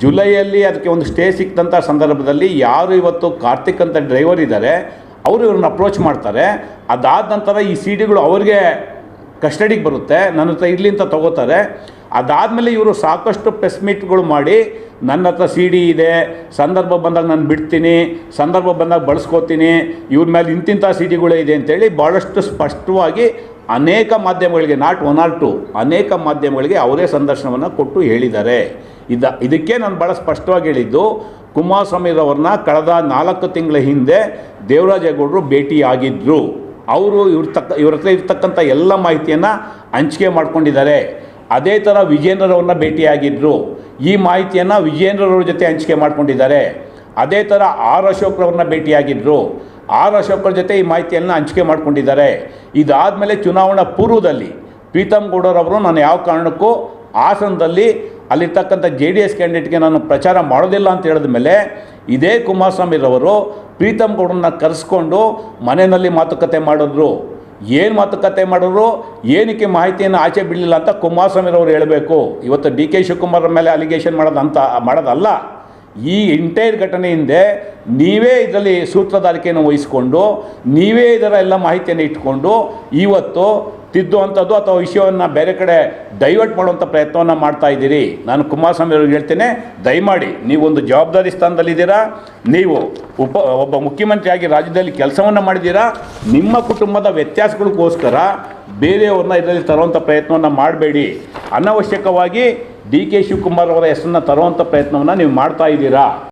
ಜುಲೈಯಲ್ಲಿ ಅದಕ್ಕೆ ಒಂದು ಸ್ಟೇ ಸಿಕ್ಕಿದಂಥ ಸಂದರ್ಭದಲ್ಲಿ ಯಾರು ಇವತ್ತು ಕಾರ್ತಿಕ್ ಅಂತ ಡ್ರೈವರ್ ಇದ್ದಾರೆ, ಅವರು ಇವ್ರನ್ನ ಅಪ್ರೋಚ್ ಮಾಡ್ತಾರೆ. ಅದಾದ ನಂತರ ಈ ಸಿ ಡಿಗಳು ಅವ್ರಿಗೆ ಕಸ್ಟಡಿಗೆ ಬರುತ್ತೆ. ನನ್ನ ಹತ್ರ ಇರಲಿ ಅಂತ ತಗೋತಾರೆ. ಅದಾದಮೇಲೆ ಇವರು ಸಾಕಷ್ಟು ಪ್ರೆಸ್ ಮೀಟ್ಗಳು ಮಾಡಿ, ನನ್ನ ಹತ್ರ ಸಿ ಡಿ ಇದೆ, ಸಂದರ್ಭ ಬಂದಾಗ ನಾನು ಬಿಡ್ತೀನಿ, ಸಂದರ್ಭ ಬಂದಾಗ ಬಳಸ್ಕೋತೀನಿ, ಇವ್ರ ಮೇಲೆ ಇಂತಿಂಥ ಸಿ ಡಿಗಳೇ ಇದೆ ಅಂತೇಳಿ ಭಾಳಷ್ಟು ಸ್ಪಷ್ಟವಾಗಿ ಅನೇಕ ಮಾಧ್ಯಮಗಳಿಗೆ, ನಾಟ್ ಒನ್ ಆರ್ ಟು, ಅನೇಕ ಮಾಧ್ಯಮಗಳಿಗೆ ಅವರೇ ಸಂದರ್ಶನವನ್ನು ಕೊಟ್ಟು ಹೇಳಿದ್ದಾರೆ. ಇದ, ಇದಕ್ಕೆ ನಾನು ಭಾಳ ಸ್ಪಷ್ಟವಾಗಿ ಹೇಳಿದ್ದು, ಕುಮಾರಸ್ವಾಮಿರವ್ರನ್ನ ಕಳೆದ ನಾಲ್ಕು ತಿಂಗಳ ಹಿಂದೆ ದೇವರಾಜೇಗೌಡರು ಭೇಟಿಯಾಗಿದ್ದರು ಅವರು ಇವ್ರ ತಕ್ಕ ಇವ್ರ ಹತ್ರ ಇರ್ತಕ್ಕಂಥ ಎಲ್ಲ ಮಾಹಿತಿಯನ್ನು ಹಂಚಿಕೆ ಮಾಡ್ಕೊಂಡಿದ್ದಾರೆ. ಅದೇ ಥರ ವಿಜೇಂದ್ರರವ್ರನ್ನ ಭೇಟಿಯಾಗಿದ್ದರು ಈ ಮಾಹಿತಿಯನ್ನು ವಿಜೇಂದ್ರರವ್ರ ಜೊತೆ ಹಂಚಿಕೆ ಮಾಡ್ಕೊಂಡಿದ್ದಾರೆ. ಅದೇ ಥರ ಆರ್ ಅಶೋಕ್ರವ್ರನ್ನ ಭೇಟಿಯಾಗಿದ್ದರು ಆರ್ ಅಶೋಕರ ಜೊತೆ ಈ ಮಾಹಿತಿಯನ್ನು ಹಂಚಿಕೆ ಮಾಡಿಕೊಂಡಿದ್ದಾರೆ. ಇದಾದ ಮೇಲೆ ಚುನಾವಣಾ ಪೂರ್ವದಲ್ಲಿ ಪ್ರೀತಮ್ ಗೌಡರವರು ನಾನು ಯಾವ ಕಾರಣಕ್ಕೂ ಹಾಸನದಲ್ಲಿ ಅಲ್ಲಿರ್ತಕ್ಕಂಥ ಜೆ ಡಿ ಎಸ್ ಕ್ಯಾಂಡಿಡೇಟ್ಗೆ ನಾನು ಪ್ರಚಾರ ಮಾಡೋದಿಲ್ಲ ಅಂತ ಹೇಳಿದ ಮೇಲೆ ಇದೇ ಕುಮಾರಸ್ವಾಮಿರವರು ಪ್ರೀತಮ್ ಗೌಡರನ್ನ ಕರೆಸ್ಕೊಂಡು ಮನೆಯಲ್ಲಿ ಮಾತುಕತೆ ಮಾಡಿದ್ರು. ಏನು ಮಾತುಕತೆ ಮಾಡಿದ್ರು? ಏನಕ್ಕೆ ಮಾಹಿತಿಯನ್ನು ಆಚೆ ಬಿಡಲಿಲ್ಲ ಅಂತ ಕುಮಾರಸ್ವಾಮಿರವರು ಹೇಳಬೇಕು. ಇವತ್ತು ಡಿ ಕೆ ಶಿವಕುಮಾರ್ ಮೇಲೆ ಅಲಿಗೇಷನ್ ಮಾಡೋದಂತ, ಮಾಡೋದಲ್ಲ. ಈ ಎಂಟೈರ್ ಘಟನೆ ಹಿಂದೆ ನೀವೇ ಇದರಲ್ಲಿ ಸೂತ್ರಧಾರಿಕೆಯನ್ನು ವಹಿಸಿಕೊಂಡು, ನೀವೇ ಇದರ ಎಲ್ಲ ಮಾಹಿತಿಯನ್ನು ಇಟ್ಕೊಂಡು ಇವತ್ತು ತಿದ್ದುವಂಥದ್ದು ಅಥವಾ ವಿಷಯವನ್ನು ಬೇರೆ ಕಡೆ ಡೈವರ್ಟ್ ಮಾಡುವಂಥ ಪ್ರಯತ್ನವನ್ನು ಮಾಡ್ತಾ ಇದ್ದೀರಿ. ನಾನು ಕುಮಾರಸ್ವಾಮಿ ಅವ್ರಿಗೆ ಹೇಳ್ತೇನೆ, ದಯಮಾಡಿ ನೀವೊಂದು ಜವಾಬ್ದಾರಿ ಸ್ಥಾನದಲ್ಲಿದ್ದೀರಾ ನೀವು ಉಪ, ಒಬ್ಬ ಮುಖ್ಯಮಂತ್ರಿಯಾಗಿ ರಾಜ್ಯದಲ್ಲಿ ಕೆಲಸವನ್ನು ಮಾಡಿದ್ದೀರಾ? ನಿಮ್ಮ ಕುಟುಂಬದ ವ್ಯತ್ಯಾಸಗಳಿಗೋಸ್ಕರ ಬೇರೆಯವ್ರನ್ನ ಇದರಲ್ಲಿ ತರುವಂಥ ಪ್ರಯತ್ನವನ್ನು ಮಾಡಬೇಡಿ. ಅನವಶ್ಯಕವಾಗಿ ಡಿ ಕೆ ಶಿವಕುಮಾರ್ ಅವರ ಹೆಸರನ್ನ ತರುವಂಥ ಪ್ರಯತ್ನವನ್ನು ನೀವು ಮಾಡ್ತಾ ಇದ್ದೀರಾ?